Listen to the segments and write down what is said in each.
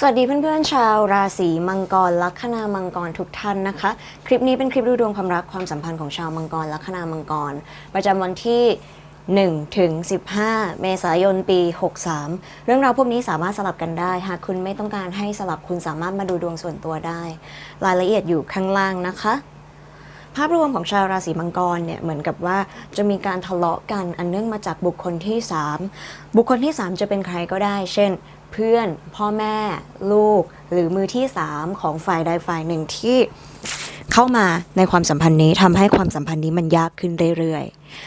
สวัสดีเพื่อนๆ ชาวราศีมังกรลัคนามังกรทุกท่านนะคะ คลิปนี้เป็นคลิปดูดวงความรักความสัมพันธ์ของชาวมังกรลัคนามังกร ประจำวันที่1ถึง15 เมษายนปี 63 เรื่องราวพวกนี้สามารถสลับกันได้ หากคุณไม่ต้องการให้สลับคุณสามารถมาดูดวงส่วนตัวได้ รายละเอียดอยู่ข้างล่างนะคะ ภาพรวมของชาวราศีมังกรเนี่ยเหมือนกับว่าจะมีการทะเลาะกันอันเนื่องมาจากบุคคลที่ 3 บุคคลที่ 3 จะเป็นใครก็ได้ เช่น เพื่อน พ่อแม่ ลูก หรือมือที่ 3 ของฝ่ายใดฝ่ายหนึ่งที่เข้ามาในความสัมพันธ์นี้ทำให้ความสัมพันธ์นี้มันยากขึ้นเรื่อย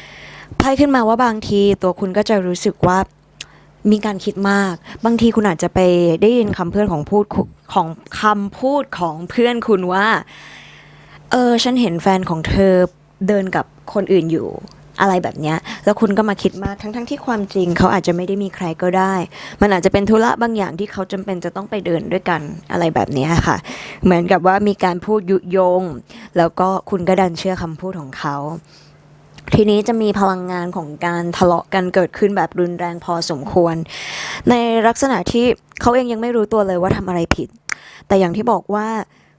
ๆไพ่ขึ้นมาว่าบางทีตัวคุณก็จะรู้สึกว่ามีการคิดมาก บางทีคุณอาจจะไปได้ยินคำเพื่อนของพูดของคำพูดของเพื่อนคุณว่า เออ ฉันเห็นแฟนของเธอเดินกับคนอื่นอยู่ อะไรแบบเนี้ย แล้วคุณก็มาคิดมากทั้งๆทที่ความจริงเขาอาจจะไม่ได้มีใครก็ได้ มันอาจจะเป็นธุระบางอย่างที่เขาจำเป็นจะต้องไปเดินด้วยกันอะไรแบบนี้ค่ะ เหมือนกับว่ามีการพูดยุยง แล้วก็คุณก็ดันเชื่อคำพูดของเขาทีนี้จะมีพลังงานของการทะเลาะกันเกิดขึ้นแบบรุนแรงพอสมควร ในลักษณะที่เขาเองยังไม่รู้ตัวเลยว่าทำอะไรผิด แต่อย่างที่บอกว่า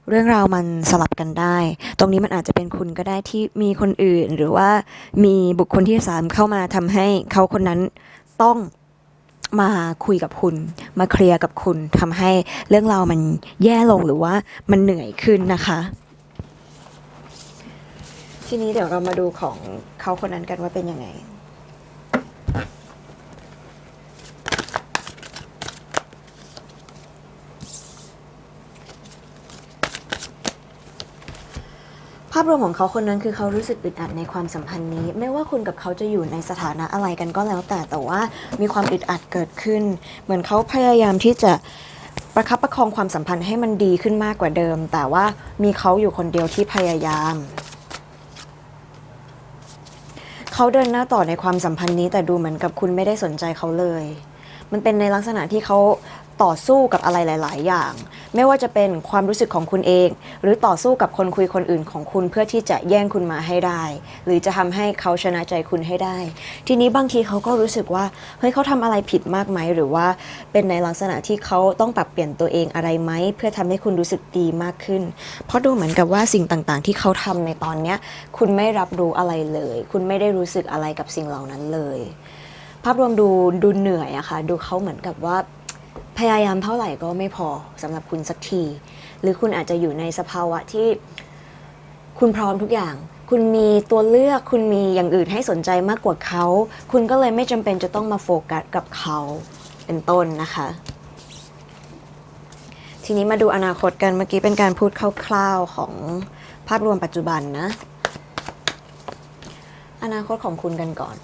เรื่องราวมันสลับกันได้ ตรงนี้มันอาจจะเป็นคุณก็ได้ที่มีคนอื่น หรือว่ามีบุคคลที่สามเข้ามาทำให้เขาคนนั้นต้องมาคุยกับคุณ มาเคลียร์กับคุณทำให้เรื่องราวมันแย่ลงหรือว่ามันเหนื่อยขึ้นนะคะ ทีนี้เดี๋ยวเรามาดูของเขาคนนั้นกันว่าเป็นยังไงาพรวมของเขาคนนั้นคือเขารู้สึกอึดอัดในความสัมพันธ์นี้ ไม่ว่าคุณกับเขาจะอยู่ในสถานะอะไรกันก็แล้วแต่แต่ว่ามีความอึดอัดเกิดขึ้น เหมือนเขาพยายามที่จะประคับประคองความสัมพันธ์ให้มันดีขึ้นมากกว่าเดิม แต่ว่ามีเขาอยู่คนเดียวที่พยายาม เขาเดินหน้าต่อในความสัมพันธ์นี้ แต่ดูเหมือนกับคุณไม่ได้สนใจเขาเลย มันเป็นในลักษณะที่เขา ต่อสู้กับอะไรหลาย ๆ อย่าง ไม่ว่าจะเป็นความรู้สึกของคุณเอง หรือต่อสู้กับคนคุยคนอื่นของคุณเพื่อที่จะแย่งคุณมาให้ได้ หรือจะทำให้เขาชนะใจคุณให้ได้ ทีนี้บางทีเขาก็รู้สึกว่าเฮ้ยเขาทำอะไรผิดมากไหมหรือว่าเป็นในลักษณะที่เขาต้องปรับเปลี่ยนตัวเองอะไรไหมเพื่อทำให้คุณรู้สึกดีมากขึ้น เพราะดูเหมือนกับว่าสิ่งต่าง ๆ ที่เขาทำในตอนเนี้ยคุณไม่รับรู้อะไรเลย คุณไม่ได้รู้สึกอะไรกับสิ่งเหล่านั้นเลย ภาพรวมดูดูเหนื่อยอะค่ะดูเขาเหมือนกับว่า พยายามเท่าไหร่ก็ไม่พอสำหรับคุณสักที หรือคุณอาจจะอยู่ในสภาวะที่คุณพร้อมทุกอย่าง คุณมีตัวเลือกคุณมีอย่างอื่นให้สนใจมากกว่าเขา คุณก็เลยไม่จำเป็นจะต้องมาโฟกัสกับเขาเป็นต้นนะคะ ทีนี้มาดูอนาคตกันเมื่อกี้เป็นการพูดคร่าวๆของภาพรวมปัจจุบันนะ อนาคตของคุณกันก่อน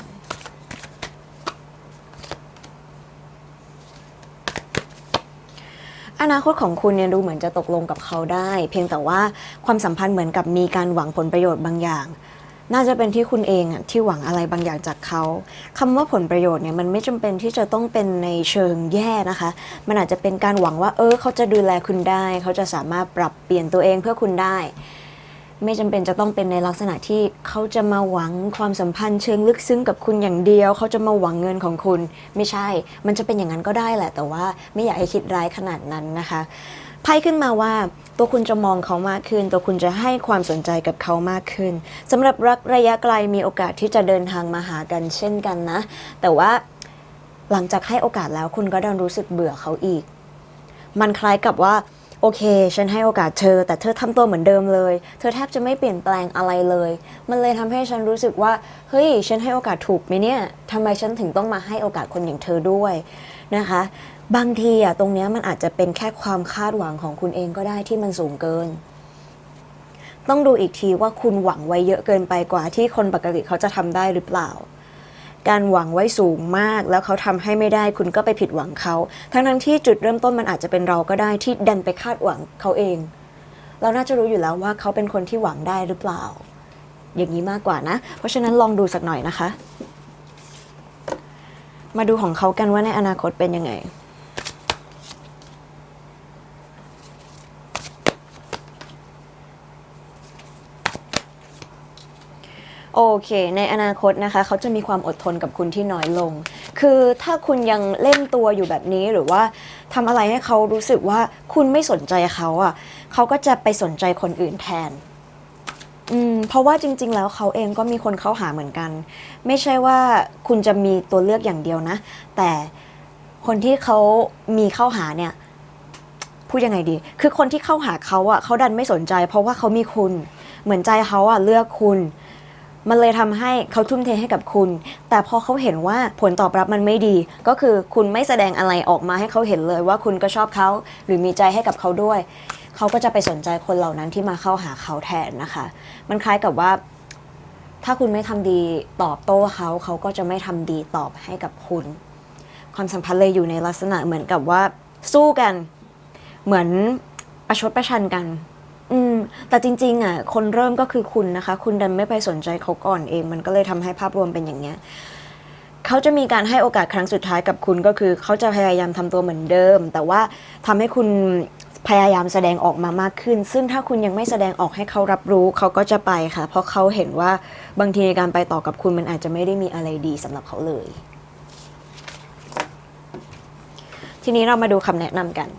อนาคตของคุณเนี่ยดูเหมือนจะตกลงกับเขาได้ เพียงแต่ว่าความสัมพันธ์เหมือนกับมีการหวังผลประโยชน์บางอย่าง น่าจะเป็นที่คุณเองอะที่หวังอะไรบางอย่างจากเขาคำว่าผลประโยชน์เนี่ยมันไม่จำเป็นที่จะต้องเป็นในเชิงแย่นะคะ มันอาจจะเป็นการหวังว่า เออ เขาจะดูแลคุณได้ เขาจะสามารถปรับเปลี่ยนตัวเองเพื่อคุณได้ ไม่จำเป็นจะต้องเป็นในลักษณะที่เขาจะมาหวังความสัมพันธ์เชิงลึกซึ้งกับคุณอย่างเดียว เขาจะมาหวังเงินของคุณ ไม่ใช่ มันจะเป็นอย่างนั้นก็ได้แหละ แต่ว่าไม่อยากให้คิดร้ายขนาดนั้นนะคะไพ่ขึ้นมาว่าตัวคุณจะมองเขามากขึ้น ตัวคุณจะให้ความสนใจกับเขามากขึ้นสำหรับรักระยะไกลมีโอกาสที่จะเดินทางมาหากันเช่นกันนะ แต่ว่าหลังจากให้โอกาสแล้วคุณก็ดันรู้สึกเบื่อเขาอีก มันคล้ายกับว่า โอเค ฉันให้โอกาสเธอ แต่เธอทำตัวเหมือนเดิมเลย เธอแทบจะไม่เปลี่ยนแปลงอะไรเลย มันเลยทำให้ฉันรู้สึกว่า เฮ้ย ฉันให้โอกาสถูกไหมเนี่ยทำไมฉันถึงต้องมาให้โอกาสคนอย่างเธอด้วยนะคะ บางทีอะตรงเนี้ยมันอาจจะเป็นแค่ความคาดหวังของคุณเองก็ได้ที่มันสูงเกิน ต้องดูอีกทีว่าคุณหวังไว้เยอะเกินไปกว่าที่คนปกติเขาจะทำได้หรือเปล่า การหวังไว้สูงมาก แล้วเขาทำให้ไม่ได้คุณก็ไปผิดหวังเขา ทั้งทั้งที่จุดเริ่มต้นมันอาจจะเป็นเราก็ได้ที่ดันไปคาดหวังเขาเอง เราน่าจะรู้อยู่แล้วว่าเขาเป็นคนที่หวังได้หรือเปล่า อย่างนี้มากกว่านะ เพราะฉะนั้นลองดูสักหน่อยนะคะ มาดูของเขากันว่าในอนาคตเป็นยังไง โอเค ในอนาคตนะคะ เขาจะมีความอดทนกับคุณที่น้อยลง คือถ้าคุณยังเล่นตัวอยู่แบบนี้หรือว่าทำอะไรให้เขารู้สึกว่าคุณไม่สนใจเขาอะ เขาก็จะไปสนใจคนอื่นแทน อืม เพราะว่าจริง ๆ แล้วเขาเองก็มีคนเข้าหาเหมือนกัน ไม่ใช่ว่าคุณจะมีตัวเลือกอย่างเดียวนะ แต่คนที่เขามีเข้าหาเนี่ยพูดยังไงดี คือคนที่เข้าหาเขาอะเขาดันไม่สนใจ เพราะว่าเขามีคุณ เหมือนใจเขาอะเลือกคุณ มันเลยทำให้เขาทุ่มเทให้กับคุณ แต่พอเขาเห็นว่าผลตอบรับมันไม่ดี ก็คือคุณไม่แสดงอะไรออกมาให้เขาเห็นเลยว่าคุณก็ชอบเขาหรือมีใจให้กับเขาด้วย เขาก็จะไปสนใจคนเหล่านั้นที่มาเข้าหาเขาแทนนะคะ มันคล้ายกับว่า ถ้าคุณไม่ทำดีตอบโต้เขาเขาก็จะไม่ทำดีตอบให้กับคุณ ความสัมพันธ์เลยอยู่ในลักษณะเหมือนกับว่า สู้กัน เหมือนประชดประชันกัน อืม แต่จริง ๆ อะ คนเริ่มก็คือคุณนะคะ คุณดันไม่ไปสนใจเขาก่อนเอง มันก็เลยทำให้ภาพรวมเป็นอย่างเนี้ยเขาจะมีการให้โอกาสครั้งสุดท้ายกับคุณก็คือเขาจะพยายามทำตัวเหมือนเดิม แต่ว่าทำให้คุณพยายามแสดงออกมามากขึ้น ซึ่งถ้าคุณยังไม่แสดงออกให้เขารับรู้เขาก็จะไปค่ะ เพราะเขาเห็นว่าบางทีในการไปต่อกับคุณมันอาจจะไม่ได้มีอะไรดีสำหรับเขาเลย ทีนี้เรามาดูคำแนะนำกัน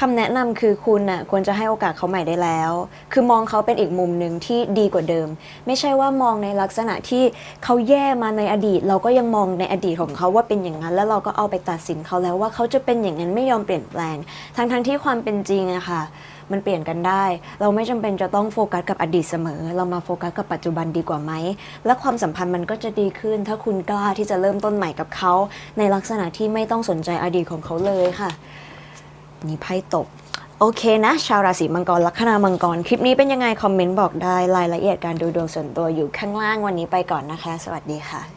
คำแนะนำคือคุณน่ะควรจะให้โอกาสเขาใหม่ได้แล้ว คือมองเขาเป็นอีกมุมหนึ่งที่ดีกว่าเดิม ไม่ใช่ว่ามองในลักษณะที่เขาแย่มาในอดีต เราก็ยังมองในอดีตของเขาว่าเป็นอย่างนั้น แล้วเราก็เอาไปตัดสินเขาแล้วว่าเขาจะเป็นอย่างนั้นไม่ยอมเปลี่ยนแปลง ทั้งทั้งๆที่ความเป็นจริงอะค่ะ มันเปลี่ยนกันได้ เราไม่จำเป็นจะต้องโฟกัสกับอดีตเสมอ เรามาโฟกัสกับปัจจุบันดีกว่าไหม และความสัมพันธ์มันก็จะดีขึ้น ถ้าคุณกล้าที่จะเริ่มต้นใหม่กับเขา ในลักษณะที่ไม่ต้องสนใจอดีตของเขาเลยค่ะ นี่ไพ่ตก โอเคนะ ชาวราศีมังกรลัคนามังกร คลิปนี้เป็นยังไง คอมเมนต์บอกได้รายละเอียดการดูดวงส่วนตัวอยู่ข้างล่างวันนี้ไปก่อนนะคะ สวัสดีค่ะ